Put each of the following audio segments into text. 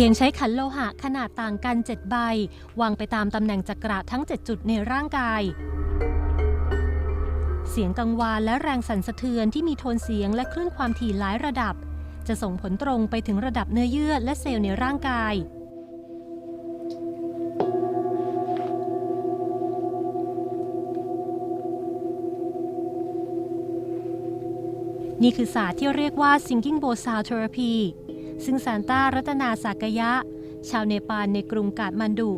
พียงใช้ขันโลหะขนาดต่างกัน 7 ใบ วางไปตามตำแหน่งจักระทั้ง 7 จุดในร่างกาย เสียงกังวานและแรงสั่นสะเทือนที่มีโทนเสียงและคลื่นความถี่หลายระดับ จะส่งผลตรงไปถึงระดับเนื้อเยื่อและเซลล์ในร่างกายนี่คือศาสตร์ที่เรียกว่า Singing Bowl Sound Therapy ซึ่งซานต้ารัตนาสากยะ ชาวเนปาลในกรุงกาดมันดุ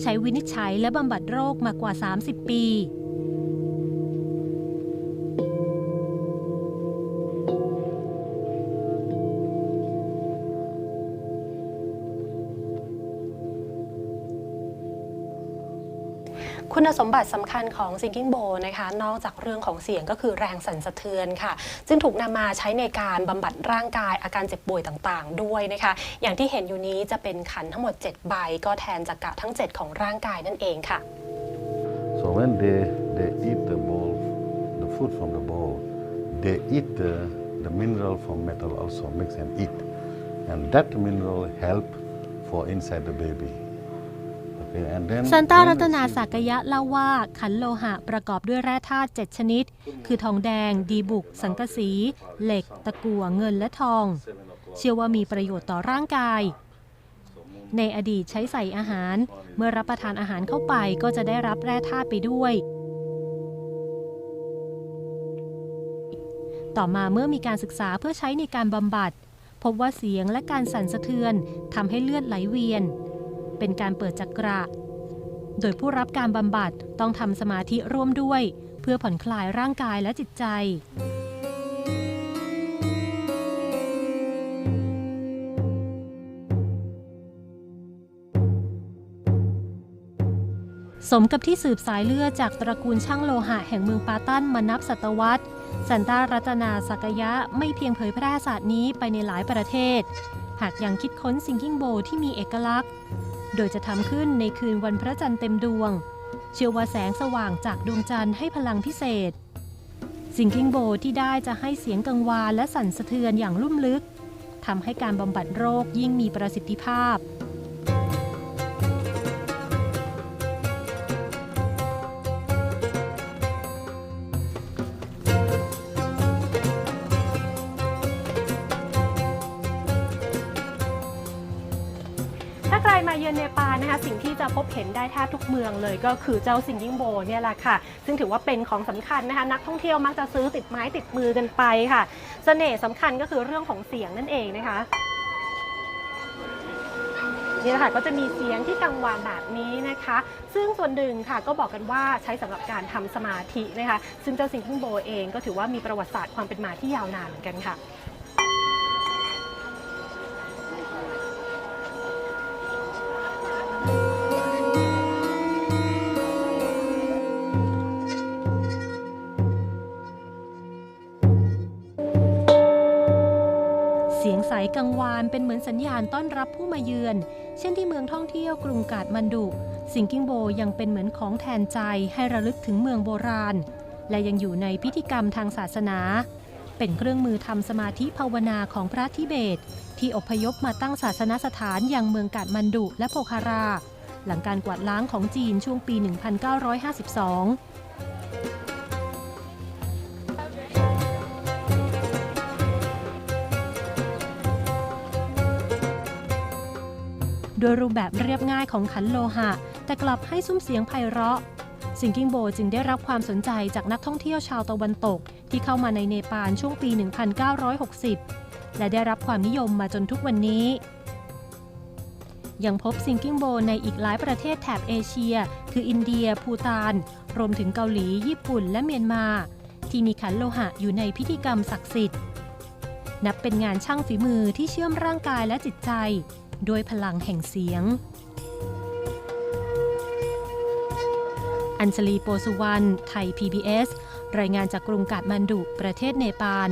ใช้วินิจฉัยและบำบัดโรคมากว่า 30 ปี คุณสมบัติสำคัญของ Singing Bowl นะคะ นอกจากเรื่องของเสียงก็คือแรงสั่นสะเทือนค่ะ ซึ่งถูกนำมาใช้ในการบำบัดร่างกายอาการเจ็บป่วยต่างๆ ด้วยนะคะ อย่างที่เห็นอยู่นี้จะเป็นขันทั้งหมด 7 ใบ ก็แทนจักระทั้ง 7 ของร่างกายนั่นเองค่ะ So when they, they eat the bowl, the food from the bowl, they eat the, the mineral from metal also mix and eat. And that mineral help for inside the baby. Okay, and then ซันต้า when รั we ตนา see- สากยะเล่าว่าขันโลหะประกอบด้วยแร่ธาตุ7ชนิด คือทองแดง ดีบุก สังกะสี เหล็ก ตะกั่วเงินและทอง เชื่อว่ามีประโยชน์ต่อร่างกาย ในอดีตใช้ใส่อาหาร เมื่อรับประทานอาหารเข้าไปก็จะได้รับแร่ธาตุไปด้วยต่อมาเมื่อมีการศึกษาเพื่อใช้ในการบำบัด พบว่าเสียงและการสั่นสะเทือนทำให้เลือดไหลเวียน เป็นการเปิดจักระ โดยผู้รับการบำบัดต้องทำสมาธิร่วมด้วย เพื่อผ่อนคลายร่างกายและจิตใจ สมกับที่สืบสายเลือดจากตระกูลช่างโลหะแห่งเมืองปาตันมานับศตวรรษซันตารัตนาสักยะไม่เพียงเผยแพร่ศาสตร์นี้ไปในหลายประเทศ หากยังคิดค้นซิงกิ้งโบที่มีเอกลักษณ์ โดยจะทำขึ้นในคืนวันพระจันทร์เต็มดวง เชื่อว่าแสงสว่างจากดวงจันทร์ให้พลังพิเศษ สิงคิงโบที่ได้จะให้เสียงกังวานและสั่นสะเทือนอย่างลุ่มลึกทำให้การบำบัดโรคยิ่งมีประสิทธิภาพ ถ้าใครมาเยือนเนปาลนะคะสิ่งที่จะพบเห็นได้แทบทุกเมืองเลยก็คือเจ้าซิงกิ้งโบเนี่ยแหละค่ะ ซึ่งถือว่าเป็นของสำคัญนะคะนักท่องเที่ยวมักจะซื้อติดไม้ติดมือกันไปค่ะเสน่ห์สำคัญก็คือเรื่องของเสียงนั่นเองนะคะนี่แหละค่ะก็จะมีเสียงที่กังวานแบบนี้นะคะ ซึ่งส่วนหนึ่งค่ะก็บอกกันว่าใช้สำหรับการทำสมาธินะคะ ซึ่งเจ้าซิงกิ้งโบเองก็ถือว่ามีประวัติศาสตร์ความเป็นมาที่ยาวนานเหมือนกันค่ะ ยงใสกังวานเป็นเหมือนสัญญาณต้อนรับผู้มาเยือน เช่นที่เมืองท่องเที่ยวกรุงกาดมันดุ สิงกิงโบยังเป็นเหมือนของแทนใจให้ระลึกถึงเมืองโบราณ และยังอยู่ในพิธีกรรมทางศาสนา เป็นเครื่องมือทำสมาธิภาวนาของพระทิเบต ที่อพยพมาตั้งศาสนสถานอยังเมืองกาดมันดุและโพคารา หลังการกวาดล้างของจีนช่วงปี 1952 โดยรูปแบบเรียบง่ายของขันโลหะ แต่กลับให้ซุ้มเสียงไพเราะสิงกิ้งโบจึงได้รับความสนใจจากนักท่องเที่ยวชาวตะวันตก ที่เข้ามาในเนปาลช่วงปี 1960 และได้รับความนิยมมาจนทุกวันนี้ ยังพบซิงกิ้งโบในอีกหลายประเทศแถบเอเชีย คืออินเดีย ภูตาน รวมถึงเกาหลี ญี่ปุ่น และเมียนมา ที่มีขันโลหะอยู่ในพิธีกรรมศักดิ์สิทธิ์ นับเป็นงานช่างฝีมือที่เชื่อมร่างกายและจิตใจ ด้วยพลังแห่งเสียง อัญชลีโปสุวรรณ ไทย PBS รายงานจากกรุงกาดมันดุ ประเทศเนปาล